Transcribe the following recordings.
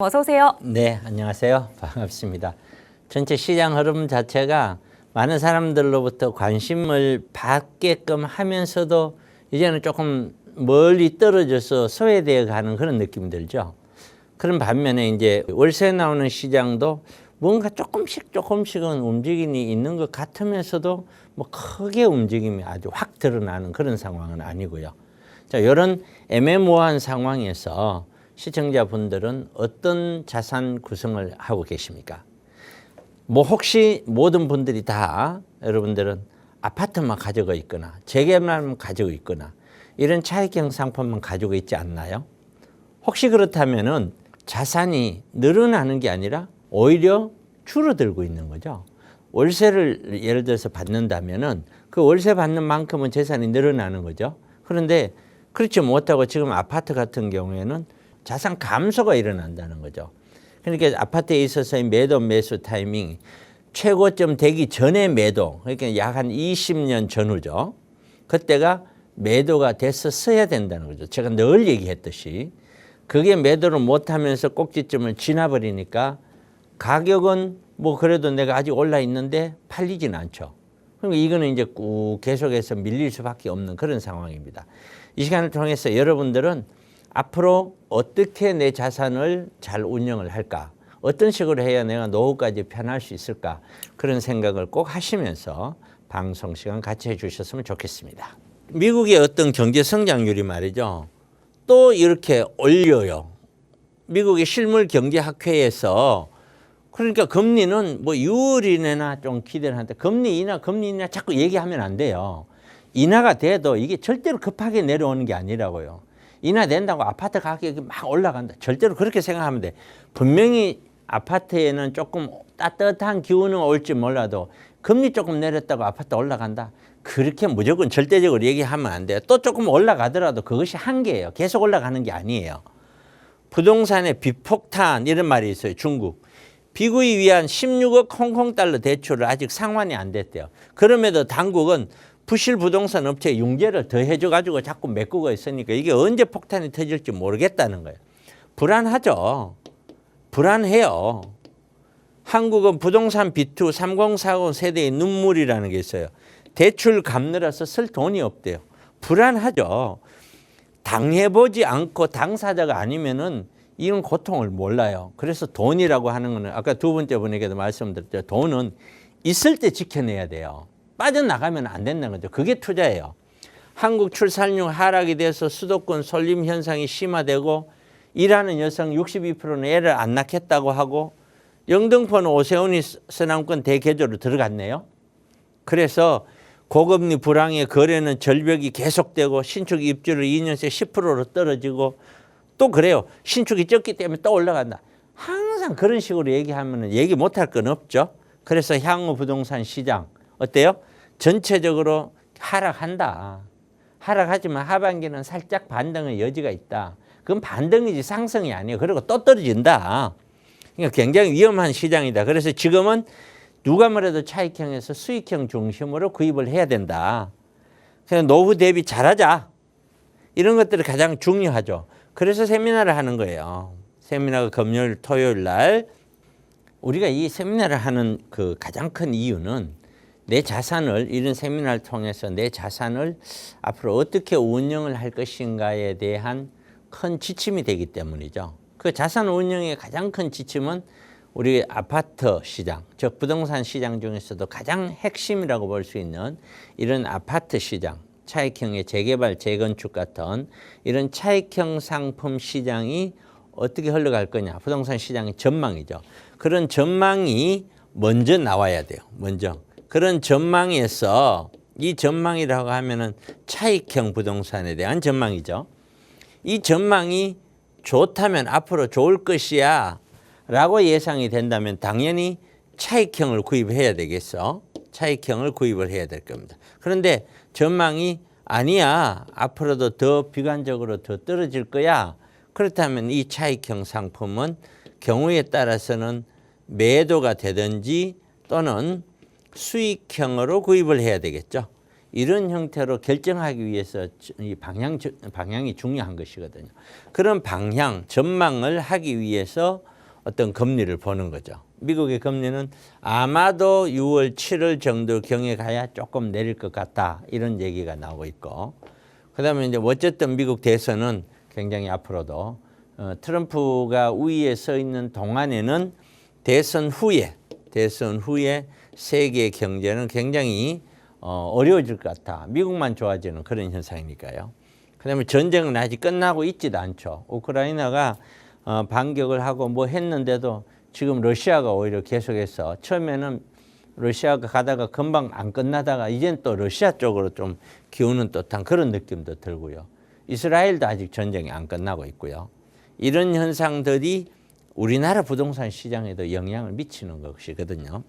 어서 오세요. 네, 안녕하세요. 반갑습니다. 전체 시장 흐름 자체가 많은 사람들로부터 관심을 받게끔 하면서도 이제는 조금 멀리 떨어져서 소외되어 가는 그런 느낌이 들죠. 그런 반면에 이제 월세 나오는 시장도 뭔가 조금씩 조금씩은 움직임이 있는 것 같으면서도 뭐 크게 움직임이 아주 확 드러나는 그런 상황은 아니고요. 자, 이런 애매모호한 상황에서 시청자분들은 어떤 자산 구성을 하고 계십니까? 뭐 혹시 모든 분들이 다 여러분들은 아파트만 가지고 있거나 재개발만 가지고 있거나 이런 차익형 상품만 가지고 있지 않나요? 혹시 그렇다면은 자산이 늘어나는 게 아니라 오히려 줄어들고 있는 거죠. 월세를 예를 들어서 받는다면은 그 월세 받는 만큼은 재산이 늘어나는 거죠. 그런데 그렇지 못하고 지금 아파트 같은 경우에는 자산 감소가 일어난다는 거죠. 그러니까 아파트에 있어서의 매도 매수 타이밍 최고점 되기 전에 매도 그러니까 약 한 20년 전후죠. 그때가 매도가 써야 된다는 거죠. 제가 늘 얘기했듯이 그게 매도를 못하면서 꼭지점을 지나버리니까 가격은 뭐 그래도 내가 아직 올라 있는데 팔리진 않죠. 그러니까 이거는 이제 꾹 계속해서 밀릴 수밖에 없는 그런 상황입니다. 이 시간을 통해서 여러분들은 앞으로 어떻게 내 자산을 잘 운영을 할까? 어떤 식으로 해야 내가 노후까지 편할 수 있을까? 그런 생각을 꼭 하시면서 방송 시간 같이 해주셨으면 좋겠습니다. 미국의 어떤 경제 성장률이 말이죠. 또 이렇게 올려요. 미국의 실물 경제 학회에서 그러니까 금리는 뭐 6월 이내나 좀 기대를 하는데 금리 인하, 금리 인하 자꾸 얘기하면 안 돼요. 인하가 돼도 이게 절대로 급하게 내려오는 게 아니라고요. 인하된다고 아파트 가격이 막 올라간다. 절대로 그렇게 생각하면 돼. 분명히 아파트에는 조금 따뜻한 기운은 올지 몰라도 금리 조금 내렸다고 아파트 올라간다. 그렇게 무조건 절대적으로 얘기하면 안 돼요. 또 조금 올라가더라도 그것이 한계예요. 계속 올라가는 게 아니에요. 부동산의 비폭탄 이런 말이 있어요. 중국. 비구이 위한 16억 홍콩 달러 대출을 아직 상환이 안 됐대요. 그럼에도 당국은 부실 부동산 업체에 융제를 더 해줘 가지고 자꾸 메꾸고 있으니까 이게 언제 폭탄이 터질지 모르겠다는 거예요. 불안하죠. 불안해요. 한국은 부동산 비투 3040 세대의 눈물이라는 게 있어요. 대출 갚느라서 쓸 돈이 없대요. 불안하죠. 당해보지 않고 당사자가 아니면은 이런 고통을 몰라요. 그래서 돈이라고 하는 거는 아까 두 번째 분에게도 말씀드렸죠. 돈은 있을 때 지켜내야 돼요. 빠져나가면 안 된다는 거죠. 그게 투자예요. 한국 출산율 하락이 돼서 수도권 설림 현상이 심화되고 일하는 여성 62%는 애를 안 낳겠다고 하고 영등포는 오세훈이 서남권 대개조로 들어갔네요. 그래서 고금리 불황의 거래는 절벽이 계속되고 신축 입주를 2년새 10%로 떨어지고 또 그래요. 신축이 적기 때문에 또 올라간다. 항상 그런 식으로 얘기하면 얘기 못할 건 없죠. 그래서 향후 부동산 시장 어때요? 전체적으로 하락한다. 하락하지만 하반기는 살짝 반등의 여지가 있다. 그건 반등이지 상승이 아니에요. 그리고 또 떨어진다. 그러니까 굉장히 위험한 시장이다. 그래서 지금은 누가 뭐래도 차익형에서 수익형 중심으로 구입을 해야 된다. 그래서 노후 대비 잘하자. 이런 것들이 가장 중요하죠. 그래서 세미나를 하는 거예요. 세미나가 금요일, 토요일 날 우리가 이 세미나를 하는 그 가장 큰 이유는 내 자산을 이런 세미나를 통해서 내 자산을 앞으로 어떻게 운영을 할 것인가에 대한 큰 지침이 되기 때문이죠. 그 자산 운영의 가장 큰 지침은 우리 아파트 시장, 즉 부동산 시장 중에서도 가장 핵심이라고 볼 수 있는 이런 아파트 시장, 차익형의 재개발, 재건축 같은 이런 차익형 상품 시장이 어떻게 흘러갈 거냐. 부동산 시장의 전망이죠. 그런 전망이 먼저 나와야 돼요. 먼저. 그런 전망에서 이 전망이라고 하면은 차익형 부동산에 대한 전망이죠. 이 전망이 좋다면 앞으로 좋을 것이야 라고 예상이 된다면 당연히 차익형을 구입해야 되겠어. 차익형을 구입을 해야 될 겁니다. 그런데 전망이 아니야. 앞으로도 더 비관적으로 더 떨어질 거야. 그렇다면 이 차익형 상품은 경우에 따라서는 매도가 되든지 또는 수익형으로 구입을 해야 되겠죠. 이런 형태로 결정하기 위해서 이 방향 방향이 중요한 것이거든요. 그런 방향 전망을 하기 위해서 어떤 금리를 보는 거죠. 미국의 금리는 아마도 6월, 7월 정도 경에 가야 조금 내릴 것 같다 이런 얘기가 나오고 있고, 그 다음에 이제 어쨌든 미국 대선은 굉장히 앞으로도 어, 트럼프가 우위에 서 있는 동안에는 대선 후에 대선 후에 세계 경제는 굉장히 어, 어려워질 것 같아. 미국만 좋아지는 그런 현상이니까요. 그다음에 전쟁은 아직 끝나고 있지도 않죠. 우크라이나가 어, 반격을 하고 뭐 했는데도 지금 러시아가 오히려 계속해서 처음에는 러시아가 가다가 금방 안 끝나다가 이젠 또 러시아 쪽으로 좀 기우는 듯한 그런 느낌도 들고요. 이스라엘도 아직 전쟁이 안 끝나고 있고요. 이런 현상들이 우리나라 부동산 시장에도 영향을 미치는 것이거든요.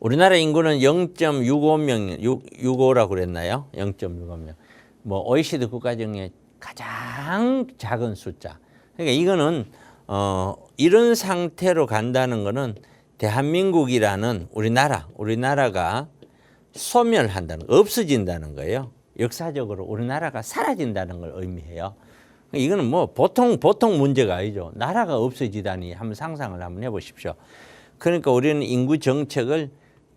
우리나라 인구는 0.65명, 65라고 그랬나요? 0.65명. 뭐 OECD 국가 중에 가장 작은 숫자. 그러니까 이거는 어 이런 상태로 간다는 거는 대한민국이라는 우리나라, 우리나라가 소멸한다는 없어진다는 거예요. 역사적으로 우리나라가 사라진다는 걸 의미해요. 이거는 뭐 보통 보통 문제가 아니죠. 나라가 없어지다니 한번 상상을 한번 해보십시오. 그러니까 우리는 인구 정책을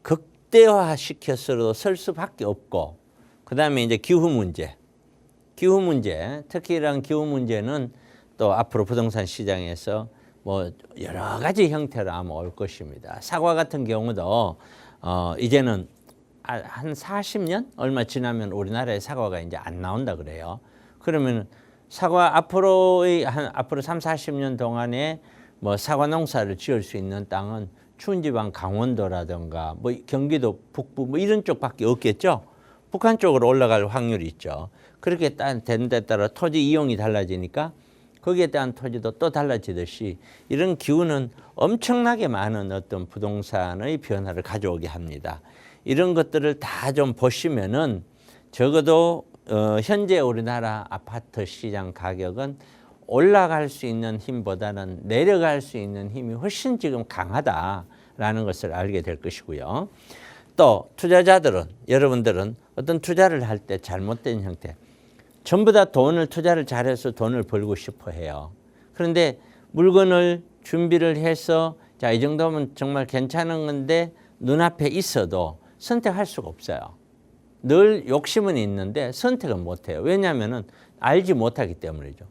극대화시켜서도 설 수밖에 없고, 그 다음에 이제 기후 문제, 기후 문제, 특히 이런 기후 문제는 또 앞으로 부동산 시장에서 뭐 여러 가지 형태로 아마 올 것입니다. 사과 같은 경우도 어 이제는 아, 한 40년 얼마 지나면 우리나라에 사과가 이제 안 나온다 그래요. 그러면 사과 앞으로의 한 앞으로 3, 40년 동안에 뭐 사과 농사를 지을 수 있는 땅은 추운 지방 강원도라든가 뭐 경기도 북부 뭐 이런 쪽밖에 없겠죠. 북한 쪽으로 올라갈 확률이 있죠. 그렇게 되는 데 따라 토지 이용이 달라지니까 거기에 대한 토지도 또 달라지듯이 이런 기후는 엄청나게 많은 어떤 부동산의 변화를 가져오게 합니다. 이런 것들을 다 좀 보시면은 적어도 어, 현재 우리나라 아파트 시장 가격은 올라갈 수 있는 힘보다는 내려갈 수 있는 힘이 훨씬 지금 강하다라는 것을 알게 될 것이고요. 또 투자자들은 여러분들은 어떤 투자를 할 때 잘못된 형태 전부 다 돈을 투자를 잘해서 돈을 벌고 싶어 해요. 그런데 물건을 준비를 해서 자, 이 정도면 정말 괜찮은 건데 눈앞에 있어도 선택할 수가 없어요. 늘 욕심은 있는데 선택은 못 해요. 왜냐하면 알지 못하기 때문이죠.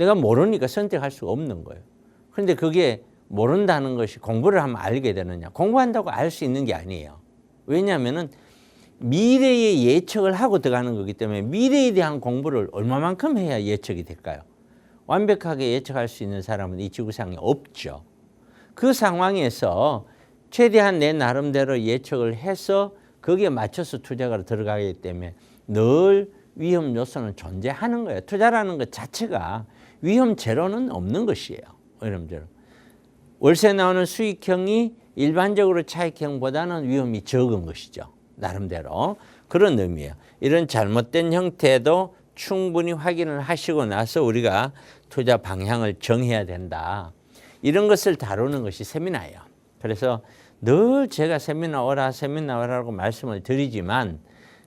내가 모르니까 선택할 수가 없는 거예요. 그런데 그게 모른다는 것이 공부를 하면 알게 되느냐. 공부한다고 알 수 있는 게 아니에요. 왜냐하면은 미래의 예측을 하고 들어가는 거기 때문에 미래에 대한 공부를 얼마만큼 해야 예측이 될까요? 완벽하게 예측할 수 있는 사람은 이 지구상에 없죠. 그 상황에서 최대한 내 나름대로 예측을 해서 거기에 맞춰서 투자가 들어가기 때문에 늘 위험 요소는 존재하는 거예요. 투자라는 것 자체가 위험 제로는 없는 것이에요. 여러분들. 월세 나오는 수익형이 일반적으로 차익형보다는 위험이 적은 것이죠. 나름대로 그런 의미예요. 이런 잘못된 형태도 충분히 확인을 하시고 나서 우리가 투자 방향을 정해야 된다. 이런 것을 다루는 것이 세미나예요. 그래서 늘 제가 세미나 오라 세미나 오라고 말씀을 드리지만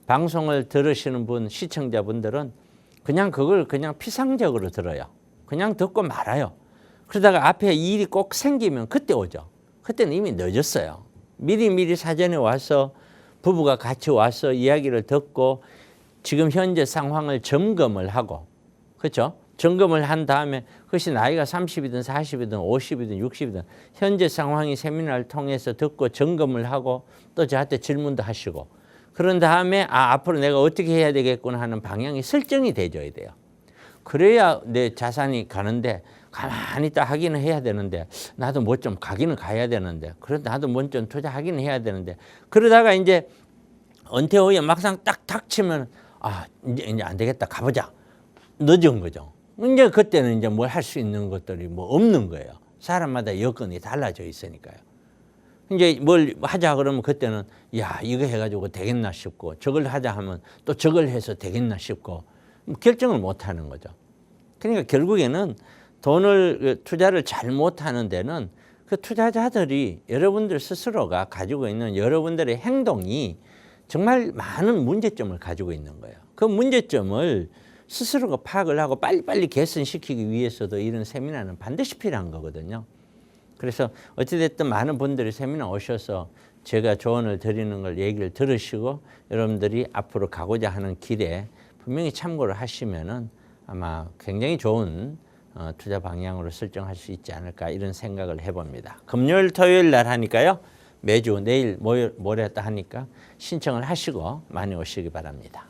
방송을 들으시는 분 시청자분들은 그냥 그걸 그냥 피상적으로 들어요. 그냥 듣고 말아요. 그러다가 앞에 일이 꼭 생기면 그때 오죠. 그때는 이미 늦었어요. 미리미리 사전에 와서 부부가 같이 와서 이야기를 듣고 지금 현재 상황을 점검을 하고 그렇죠? 점검을 한 다음에 그것이 나이가 30이든 40이든 50이든 60이든 현재 상황이 세미나를 통해서 듣고 점검을 하고 또 저한테 질문도 하시고 그런 다음에 아 앞으로 내가 어떻게 해야 되겠구나 하는 방향이 설정이 돼줘야 돼요. 그래야 내 자산이 가는데 가만히 있다 하기는 해야 되는데 나도 뭐 좀 가기는 가야 되는데 그래 나도 뭐좀 투자하기는 해야 되는데 그러다가 이제 은퇴 후에 막상 딱 닥치면 아 이제 이제 안 되겠다 가보자 늦은 거죠. 이제 그때는 이제 뭘 할 수 있는 것들이 뭐 없는 거예요. 사람마다 여건이 달라져 있으니까요. 이제 뭘 하자 그러면 그때는 야 이거 해가지고 되겠나 싶고 저걸 하자 하면 또 저걸 해서 되겠나 싶고 뭐 결정을 못 하는 거죠. 그러니까 결국에는 돈을 투자를 잘 못하는 데는 그 투자자들이 여러분들 스스로가 가지고 있는 여러분들의 행동이 정말 많은 문제점을 가지고 있는 거예요. 그 문제점을 스스로가 파악을 하고 빨리빨리 개선시키기 위해서도 이런 세미나는 반드시 필요한 거거든요. 그래서 어찌됐든 많은 분들이 세미나 오셔서 제가 조언을 드리는 걸 얘기를 들으시고 여러분들이 앞으로 가고자 하는 길에 분명히 참고를 하시면은 아마 굉장히 좋은 어, 투자 방향으로 설정할 수 있지 않을까 이런 생각을 해봅니다. 금요일, 토요일 날 하니까요. 매주 내일 모레, 모레 또 하니까 신청을 하시고 많이 오시기 바랍니다.